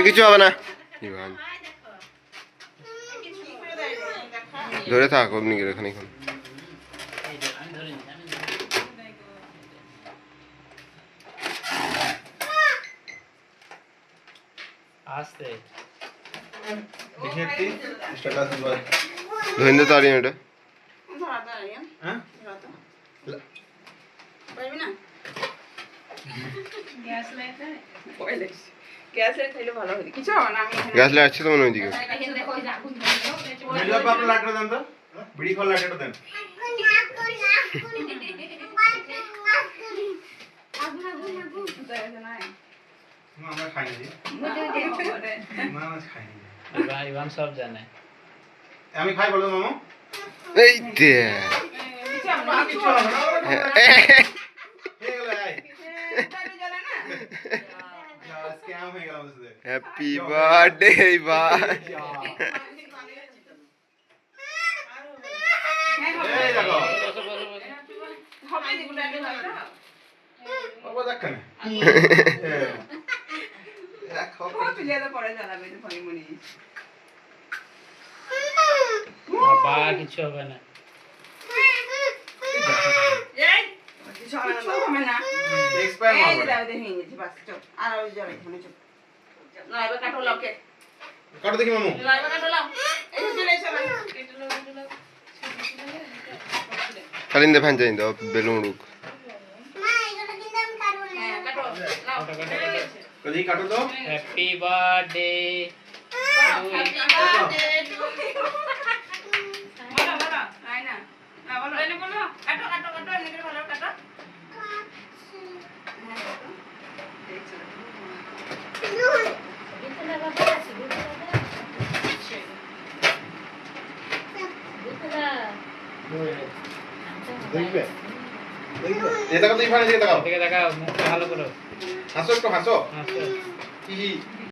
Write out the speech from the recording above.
কিছু হবে না। ধরে থাক অমনি করে এখানে এখন। ধরিন্দে এটা গ্যাস এর খাইলে ভালো হবে কিছু হবে না আমি এখানে গ্যাস লাইট আছে তো মনে হয় ওইদিকে এখানে দেখো এই যে আগুন জ্বললো। মেজো বাপ লাইটটা দেন তো বিড়ি খোল লাইটটা দেন খাই না খাই না ইভান সব জানে আমি খাই বলো মামু এই দে কিছু হবে না হ্যাপি বার্থডে ভাই মনি হবে না। কিছু হবে না। এক্সপায়ার এই মারবে দাও দেখে নিয়েছি বাস চল। আর ওই জ্বালাই ফোনে চল। না এবার কাটো লকে কাটো দেখি মামু। না এবার কাটো লাও এই চলে এসো ভাই কালিন্দে ফ্যান চাই দাও বেলুন উড়ুক। হ্যাঁ কাটো তো। Happy birthday happy birthday to বলো বলো নাই না না বলো তাহলে বলো কাটো কাটো কাটো এনেকে ভালো কাটো হ্যাঁ কাটো দেখছ ভিতরে বাবা আছে ভিতরে বাবা ভিতরে দেখবে? দেখবে? এটা কত ইফানে দিয়ে দাও দেখে দেখাও। মুখটা ভালো করো। হাসো একটু হাসো। হাসো। কি